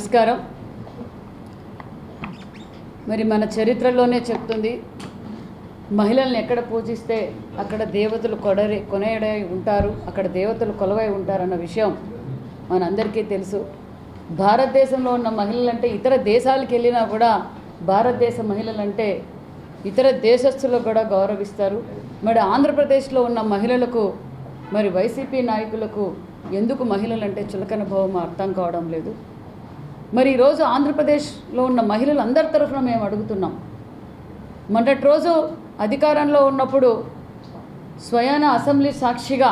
నమస్కారం. మరి మన చరిత్రలోనే చెప్తుంది మహిళల్ని ఎక్కడ పూజిస్తే అక్కడ దేవతలు కొడరి కొనేయడై ఉంటారు అక్కడ దేవతలు కొలవై ఉంటారన్న విషయం మనందరికీ తెలుసు. భారతదేశంలో ఉన్న మహిళలంటే ఇతర దేశాలకు వెళ్ళినా కూడా భారతదేశ మహిళలంటే ఇతర దేశస్తులకు కూడా గౌరవిస్తారు. మరి ఆంధ్రప్రదేశ్లో ఉన్న మహిళలకు మరి వైసీపీ నాయకులకు ఎందుకు మహిళలంటే చులకన భావం అర్థం కావడం లేదు? మరి ఈరోజు ఆంధ్రప్రదేశ్లో ఉన్న మహిళలు అందరి తరఫున మేము అడుగుతున్నాం. మొన్నటి రోజు అధికారంలో ఉన్నప్పుడు స్వయాన అసెంబ్లీ సాక్షిగా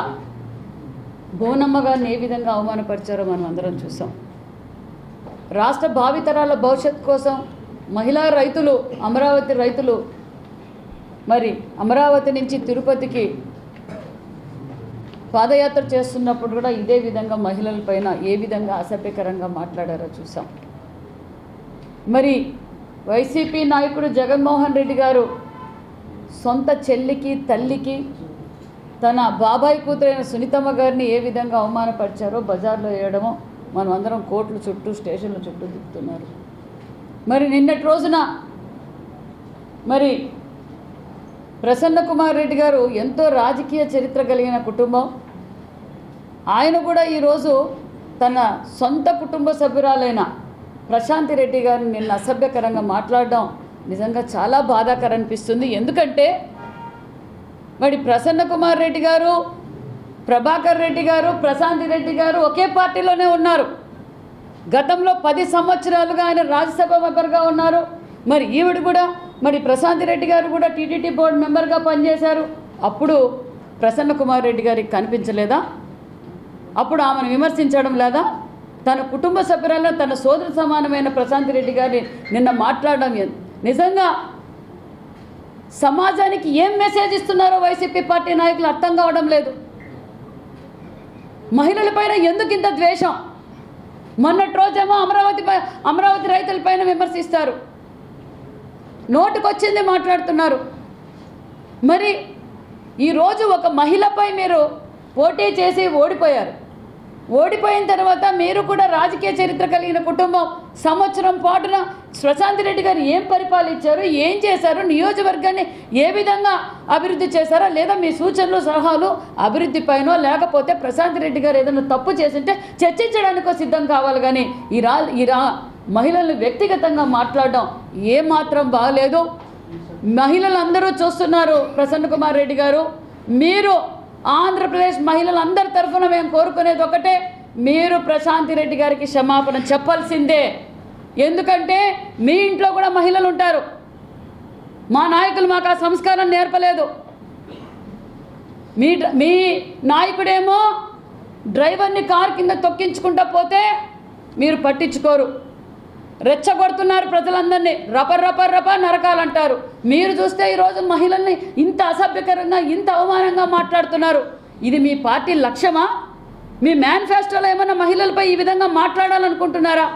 బోనమ్మ గారిని ఏ విధంగా అవమానపరిచారో మనం అందరం చూసాం. రాష్ట్ర భావితరాల భవిష్యత్ కోసం మహిళా రైతులు అమరావతి రైతులు మరి అమరావతి నుంచి తిరుపతికి పాదయాత్ర చేస్తున్నప్పుడు కూడా ఇదే విధంగా మహిళలపైన ఏ విధంగా అసభ్యకరంగా మాట్లాడారో చూసాం. మరి వైసీపీ నాయకుడు జగన్మోహన్ రెడ్డి గారు సొంత చెల్లికి తల్లికి తన బాబాయ్ కూతురైన సునీతమ్మ గారిని ఏ విధంగా అవమానపరిచారో బజార్లో వేయడమో మనం అందరం కోర్టుల చుట్టూ స్టేషన్ల చుట్టూ తిప్పుతున్నారు. మరి నిన్నటి రోజున మరి ప్రసన్న కుమార్ రెడ్డి గారు ఎంతో రాజకీయ చరిత్ర కలిగిన కుటుంబం. ఆయన కూడా ఈరోజు తన సొంత కుటుంబ సభ్యురాలైన ప్రశాంతి రెడ్డి గారిని నిన్న అసభ్యకరంగా మాట్లాడడం నిజంగా చాలా బాధాకరం అనిపిస్తుంది. ఎందుకంటే మరి ప్రసన్న కుమార్ రెడ్డి గారు ప్రభాకర్ రెడ్డి గారు ప్రశాంతి రెడ్డి గారు ఒకే పార్టీలోనే ఉన్నారు. గతంలో పది సంవత్సరాలుగా ఆయన రాజ్యసభ మెంబర్గా ఉన్నారు. మరి ఈవిడ కూడా మరి ప్రశాంతి రెడ్డి గారు కూడా టీటీడీ బోర్డు మెంబర్గా పనిచేశారు. అప్పుడు ప్రసన్న కుమార్ రెడ్డి గారికి కనిపించలేదా? అప్పుడు ఆమెను విమర్శించడం లేదా? తన కుటుంబ సభ్యులలో తన సోదర సమానమైన ప్రశాంతి రెడ్డి గారిని నిన్న మాట్లాడడం నిజంగా సమాజానికి ఏం మెసేజ్ ఇస్తున్నారో వైసీపీ పార్టీ నాయకులు అర్థం కావడం లేదు. మహిళలపైన ఎందుకు ఇంత ద్వేషం? మొన్నటి రోజేమో అమరావతి పై- అమరావతి రైతులపైన విమర్శిస్తారు. నోటుకొచ్చింది మాట్లాడుతున్నారు. మరి ఈరోజు ఒక మహిళపై మీరు పోటీ చేసి ఓడిపోయారు. ఓడిపోయిన తర్వాత మీరు కూడా రాజకీయ చరిత్ర కలిగిన కుటుంబం సంవత్సరం పాటున ప్రశాంత్ రెడ్డి గారు ఏం పరిపాలించారు ఏం చేశారు నియోజకవర్గాన్ని ఏ విధంగా అభివృద్ధి చేశారా లేదా మీ సూచనలు సలహాలు అభివృద్ధి పైనో లేకపోతే ప్రశాంత్ రెడ్డి గారు ఏదైనా తప్పు చేసింటే చర్చించడానికో సిద్ధం కావాలి కానీ ఈ రా ఈ రా మహిళల్ని వ్యక్తిగతంగా మాట్లాడడం ఏమాత్రం బాగలేదు. మహిళలందరూ చూస్తున్నారు ప్రసన్న కుమార్ రెడ్డి గారు. మీరు ఆంధ్రప్రదేశ్ మహిళలందరి తరఫున మేము కోరుకునేది ఒకటే మీరు ప్రశాంతి రెడ్డి గారికి క్షమాపణ చెప్పాల్సిందే. ఎందుకంటే మీ ఇంట్లో కూడా మహిళలు ఉంటారు. మా నాయకులు మాకు ఆ సంస్కారం నేర్పలేదు. మీ మీ నాయకుడేమో డ్రైవర్ని కార్ కింద తొక్కించుకుంటా పోతే మీరు పట్టించుకోరు. రెచ్చగొడుతున్నారు ప్రజలందరినీ. రపర్ రపర్ రప నరకాలంటారు. మీరు చూస్తే ఈరోజు మహిళల్ని ఇంత అసభ్యకరంగా ఇంత అవమానంగా మాట్లాడుతున్నారు. ఇది మీ పార్టీ లక్ష్యమా? మీ మేనిఫెస్టోలో ఏమైనా మహిళలపై ఈ విధంగా మాట్లాడాలనుకుంటున్నారా?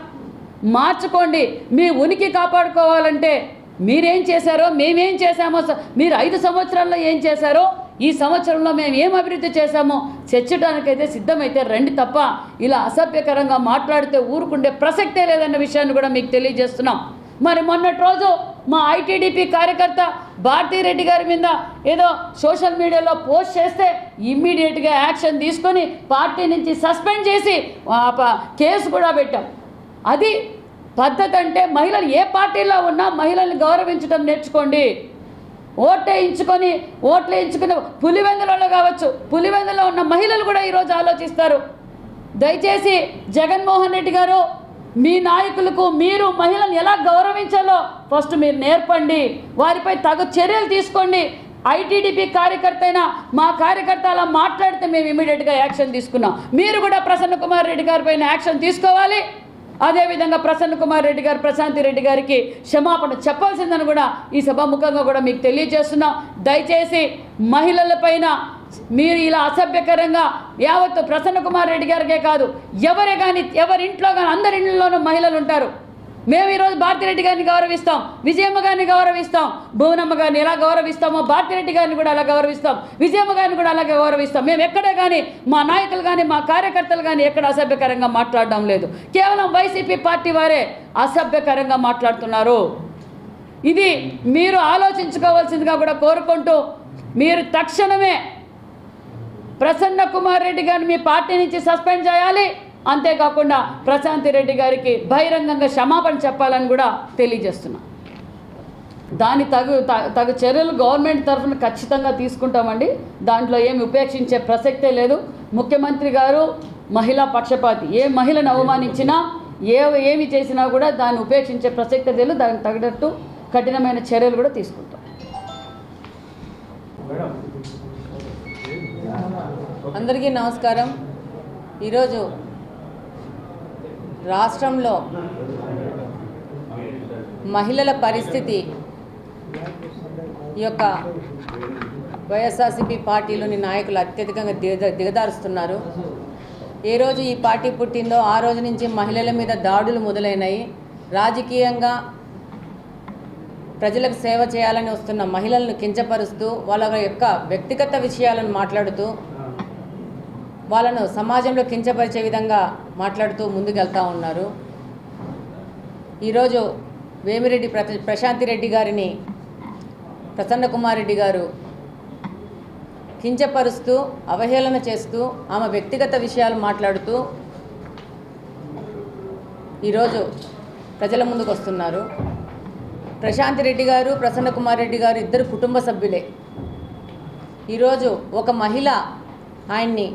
మార్చుకోండి. మీ ఉనికి కాపాడుకోవాలంటే మీరేం చేశారో మేమేం చేశామో మీరు ఐదు సంవత్సరాల్లో ఏం చేశారో ఈ సంవత్సరంలో మేము ఏం అభివృద్ధి చేశామో చర్చడానికైతే సిద్ధమైతే రండి తప్ప ఇలా అసభ్యకరంగా మాట్లాడితే ఊరుకుండే ప్రసక్తే లేదన్న విషయాన్ని కూడా మీకు తెలియజేస్తున్నాం. మరి మొన్నటి రోజు మా ఐటీడీపీ కార్యకర్త భారతీరెడ్డి గారి మీద ఏదో సోషల్ మీడియాలో పోస్ట్ చేస్తే ఇమ్మీడియట్గా యాక్షన్ తీసుకొని పార్టీ నుంచి సస్పెండ్ చేసి ఆ ప- కేసు కూడా పెట్టాం. అది పద్ధతి అంటే మహిళలు ఏ పార్టీలో ఉన్నా మహిళల్ని గౌరవించడం నేర్చుకోండి. ఓటేయించుకొని ఓట్లు వేయించుకుని పులివెందులలో కావచ్చు పులివెందులో ఉన్న మహిళలు కూడా ఈరోజు ఆలోచిస్తారు. దయచేసి జగన్మోహన్ రెడ్డి గారు మీ నాయకులకు మీరు మహిళలను ఎలా గౌరవించాలో ఫస్ట్ మీరు నేర్పండి. వారిపై తగు చర్యలు తీసుకోండి. ఐటీడీపీ కార్యకర్త అయినా మా కార్యకర్త అలా మాట్లాడితే మేము ఇమీడియట్గా యాక్షన్ తీసుకున్నాం. మీరు కూడా ప్రసన్న కుమార్ రెడ్డి గారి యాక్షన్ తీసుకోవాలి. అదేవిధంగా ప్రసన్న కుమార్ రెడ్డి గారు ప్రశాంతి రెడ్డి గారికి క్షమాపణ చెప్పాల్సిందని కూడా ఈ సభాముఖంగా కూడా మీకు తెలియజేస్తున్నాం. దయచేసి మహిళలపైన మీరు ఇలా అసభ్యకరంగా యావత్తు ప్రసన్న కుమార్ రెడ్డి గారికే కాదు ఎవరే కానీ ఎవరి ఇంట్లో కానీ అందరి ఇంట్లోనూ మహిళలు ఉంటారు. మేము ఈరోజు భారతిరెడ్డి గారిని గౌరవిస్తాం విజయమ్మ గారిని గౌరవిస్తాం. భువనమ్మ గారిని ఎలా గౌరవిస్తామో భారతిరెడ్డి గారిని కూడా అలా గౌరవిస్తాం. విజయమ్మ గారిని కూడా అలాగే గౌరవిస్తాం. మేము ఎక్కడే కానీ మా నాయకులు కానీ మా కార్యకర్తలు కానీ ఎక్కడ అసభ్యకరంగా మాట్లాడడం లేదు. కేవలం వైసీపీ పార్టీ వారే అసభ్యకరంగా మాట్లాడుతున్నారు. ఇది మీరు ఆలోచించుకోవాల్సిందిగా కూడా కోరుకుంటూ మీరు తక్షణమే ప్రసన్న కుమార్ రెడ్డి గారిని మీ పార్టీ నుంచి సస్పెండ్ చేయాలి. అంతేకాకుండా ప్రశాంతి రెడ్డి గారికి బహిరంగంగా క్షమాపణ చెప్పాలని కూడా తెలియజేస్తున్నా. దాని తగు తగు చర్యలు గవర్నమెంట్ తరఫున ఖచ్చితంగా తీసుకుంటామండి. దాంట్లో ఏమి ఉపేక్షించే ప్రసక్తే లేదు. ముఖ్యమంత్రి గారు మహిళా పక్షపాతి. ఏ మహిళను అవమానించినా ఏ ఏమి చేసినా కూడా దాన్ని ఉపేక్షించే ప్రసక్తే లేదు. దానికి తగినట్టు కఠినమైన చర్యలు కూడా తీసుకుంటాం. అందరికీ నమస్కారం. ఈరోజు రాష్ట్రంలో మహిళల పరిస్థితి యొక్క వైఎస్ఆర్సీపీ పార్టీలోని నాయకులు అత్యధికంగా దిగ దిగదారుస్తున్నారు ఏ రోజు ఈ పార్టీ పుట్టిందో ఆ రోజు నుంచి మహిళల మీద దాడులు మొదలైనాయి. రాజకీయంగా ప్రజలకు సేవ చేయాలని వస్తున్న మహిళలను కించపరుస్తూ వాళ్ళ యొక్క వ్యక్తిగత విషయాలను మాట్లాడుతూ వాళ్ళను సమాజంలో కించపరిచే విధంగా మాట్లాడుతూ ముందుకెళ్తా ఉన్నారు. ఈరోజు వేమిరెడ్డి ప్ర ప్రశాంతి రెడ్డి గారిని ప్రసన్న కుమారెడ్డి గారు కించపరుస్తూ అవహేళన చేస్తూ ఆమె వ్యక్తిగత విషయాలు మాట్లాడుతూ ఈరోజు ప్రజల ముందుకు వస్తున్నారు. ప్రశాంతి రెడ్డి గారు ప్రసన్న కుమార్ రెడ్డి గారు ఇద్దరు కుటుంబ సభ్యులే. ఈరోజు ఒక మహిళ ఆయన్ని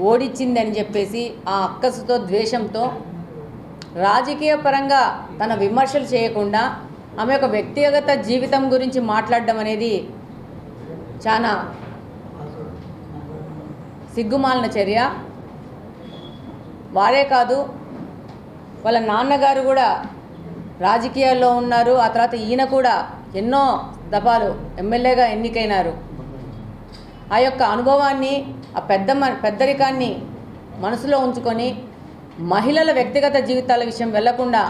ఓడించిందని చెప్పేసి ఆ అక్కసుతో ద్వేషంతో రాజకీయ పరంగా తన విమర్శలు చేయకుండా ఆమె యొక్క వ్యక్తిగత జీవితం గురించి మాట్లాడడం అనేది చాలా సిగ్గుమాలిన చర్య. వారే కాదు వాళ్ళ నాన్నగారు కూడా రాజకీయాల్లో ఉన్నారు. ఆ తర్వాత ఈయన కూడా ఎన్నో దఫాలు ఎమ్మెల్యేగా ఎన్నికైనారు. ఆ యొక్క అనుభవాన్ని ఆ పెద్ద మ పెద్దరికాన్ని మనసులో ఉంచుకొని మహిళల వ్యక్తిగత జీవితాల విషయం వెళ్ళకుండా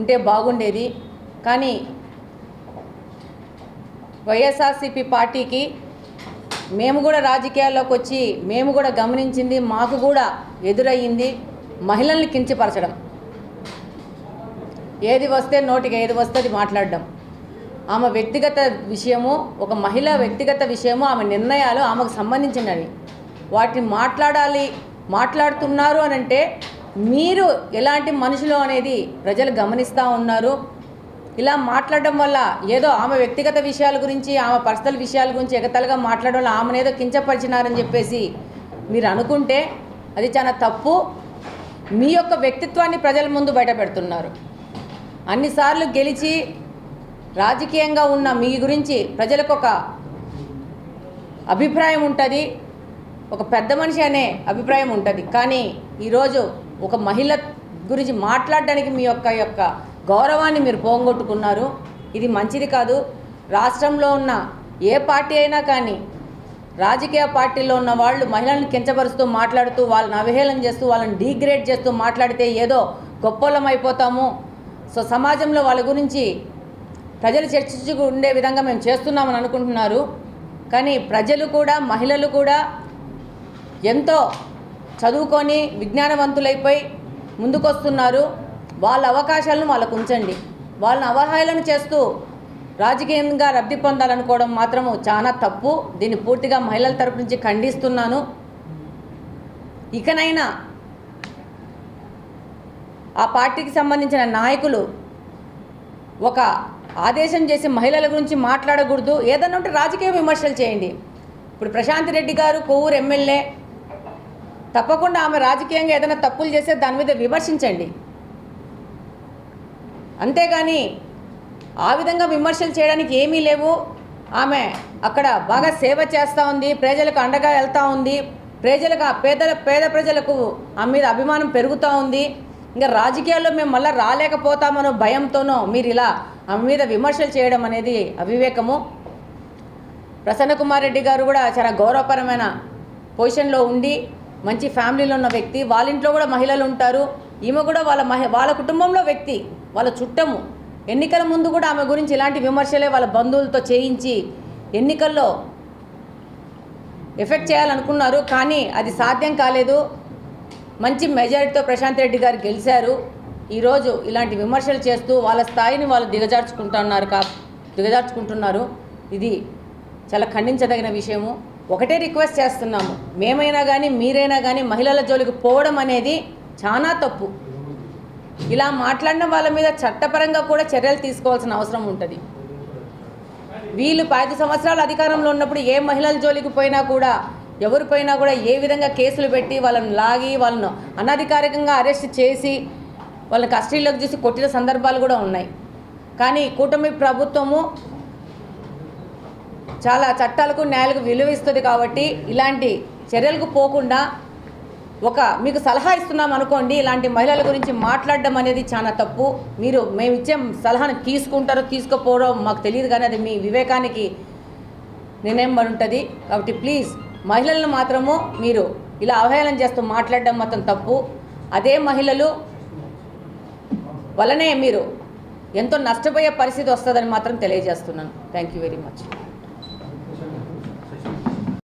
ఉంటే బాగుండేది. కానీ వైఎస్ఆర్సీపీ పార్టీకి మేము కూడా రాజకీయాల్లోకి వచ్చి మేము కూడా గమనించింది మాకు కూడా ఎదురయ్యింది మహిళల్ని కించపరచడం. ఏది వస్తే నోటికి ఏది వస్తే అది మాట్లాడడం. ఆమె వ్యక్తిగత విషయము ఒక మహిళ వ్యక్తిగత విషయము ఆమె నిర్ణయాలు ఆమెకు సంబంధించినవి. వాటిని మాట్లాడాలి మాట్లాడుతున్నారు అని అంటే మీరు ఎలాంటి మనుషులు అనేది ప్రజలు గమనిస్తూ ఉన్నారు. ఇలా మాట్లాడడం వల్ల ఏదో ఆమె వ్యక్తిగత విషయాల గురించి ఆమె పర్సనల్ విషయాల గురించి ఎగతలుగా మాట్లాడడం వల్ల ఆమెను ఏదో కించపరిచినారని చెప్పేసి మీరు అనుకుంటే అది చాలా తప్పు. మీ యొక్క వ్యక్తిత్వాన్ని ప్రజల ముందు బయట పెడుతున్నారు అన్నిసార్లు గెలిచి రాజకీయంగా ఉన్న మీ గురించి ప్రజలకు ఒక అభిప్రాయం ఉంటుంది. ఒక పెద్ద మనిషి అనే అభిప్రాయం ఉంటుంది. కానీ ఈరోజు ఒక మహిళ గురించి మాట్లాడడానికి మీ యొక్క యొక్క గౌరవాన్ని మీరు పోగొట్టుకున్నారు. ఇది మంచిది కాదు. రాష్ట్రంలో ఉన్న ఏ పార్టీ అయినా కానీ రాజకీయ పార్టీలో ఉన్న వాళ్ళు మహిళలను కించపరుస్తూ మాట్లాడుతూ వాళ్ళని అవహేళన చేస్తూ వాళ్ళని డీగ్రేడ్ చేస్తూ మాట్లాడితే ఏదో గొప్పలం అయిపోతాము. సో సమాజంలో వాళ్ళ గురించి ప్రజలు చర్చించుకు ఉండే విధంగా మేము చేస్తున్నామని అనుకుంటున్నారు. కానీ ప్రజలు కూడా మహిళలు కూడా ఎంతో చదువుకొని విజ్ఞానవంతులైపోయి ముందుకొస్తున్నారు. వాళ్ళ అవకాశాలను వాళ్ళకు ఉంచండి. వాళ్ళని అవహేళన చేస్తూ రాజకీయంగా లబ్ధి పొందాలనుకోవడం మాత్రము చాలా తప్పు. దీన్ని పూర్తిగా మహిళల తరపు నుంచి ఖండిస్తున్నాను. ఇకనైనా ఆ పార్టీకి సంబంధించిన నాయకులు ఒక ఆదేశం చేసి మహిళల గురించి మాట్లాడకూడదు. ఏదన్నా ఉంటే రాజకీయ విమర్శలు చేయండి. ఇప్పుడు ప్రశాంత్ రెడ్డి గారు కొవ్వూరు ఎమ్మెల్యే తప్పకుండా ఆమె రాజకీయంగా ఏదైనా తప్పులు చేస్తే దాని మీద విమర్శించండి. అంతేగాని ఆ విధంగా విమర్శలు చేయడానికి ఏమీ లేవు. ఆమె అక్కడ బాగా సేవ చేస్తూ ఉంది ప్రజలకు అండగా వెళ్తూ ఉంది ప్రజలకు పేదల పేద పేద ప్రజలకు ఆమె మీద అభిమానం పెరుగుతూ ఉంది. ఇంకా రాజకీయాల్లో మేము మళ్ళీ రాలేకపోతామనో భయంతోనో మీరు ఇలా ఆమె మీద విమర్శలు చేయడం అనేది అవివేకము. ప్రసన్న కుమార్ రెడ్డి గారు కూడా చాలా గౌరవపరమైన పొజిషన్లో ఉండి మంచి ఫ్యామిలీలో ఉన్న వ్యక్తి వాళ్ళ ఇంట్లో కూడా మహిళలు ఉంటారు. ఈమె కూడా వాళ్ళ మహి వాళ్ళ కుటుంబంలో వ్యక్తి వాళ్ళ చుట్టము. ఎన్నికల ముందు కూడా ఆమె గురించి ఇలాంటి విమర్శలే వాళ్ళ బంధువులతో చేయించి ఎన్నికల్లో ఎఫెక్ట్ చేయాలనుకున్నారు. కానీ అది సాధ్యం కాలేదు. మంచి మెజారిటీతో ప్రశాంత్ రెడ్డి గారు గెలిచారు. ఈరోజు ఇలాంటి విమర్శలు చేస్తూ వాళ్ళ స్థాయిని వాళ్ళు దిగజార్చుకుంటున్నారు కా దిగజార్చుకుంటున్నారు. ఇది చాలా ఖండించదగిన విషయము. ఒకటే రిక్వెస్ట్ చేస్తున్నాము. మేమైనా కానీ మీరైనా కానీ మహిళల జోలికి పోవడం అనేది చాలా తప్పు. ఇలా మాట్లాడిన వాళ్ళ మీద చట్టపరంగా కూడా చర్యలు తీసుకోవాల్సిన అవసరం ఉంటుంది. వీళ్ళు ఐదు సంవత్సరాలు అధికారంలో ఉన్నప్పుడు ఏ మహిళల జోలికి పోయినా కూడా ఎవరిపోయినా కూడా ఏ విధంగా కేసులు పెట్టి వాళ్ళని లాగి వాళ్ళను అనధికారికంగా అరెస్ట్ చేసి వాళ్ళని కస్టడీలోకి చూసి కొట్టిన సందర్భాలు కూడా ఉన్నాయి. కానీ కూటమి ప్రభుత్వము చాలా చట్టాలకు న్యాయాలకు విలువ ఇస్తుంది కాబట్టి ఇలాంటి చర్యలకు పోకుండా ఒక మీకు సలహా ఇస్తున్నాం అనుకోండి ఇలాంటి మహిళల గురించి మాట్లాడడం అనేది చాలా తప్పు. మీరు మేము ఇచ్చే సలహాను తీసుకుంటారో తీసుకోపోవడం మాకు తెలియదు కానీ అది మీ వివేకానికి నిర్ణయం మరి ఉంటుంది. కాబట్టి ప్లీజ్ మహిళలను మాత్రము మీరు ఇలా అవహేళన చేస్తూ మాట్లాడడం మాత్రం తప్పు. అదే మహిళలు వలనే మీరు ఎంతో నష్టపోయే పరిస్థితి వస్తుందని మాత్రం తెలియజేస్తున్నాను. Thank you very much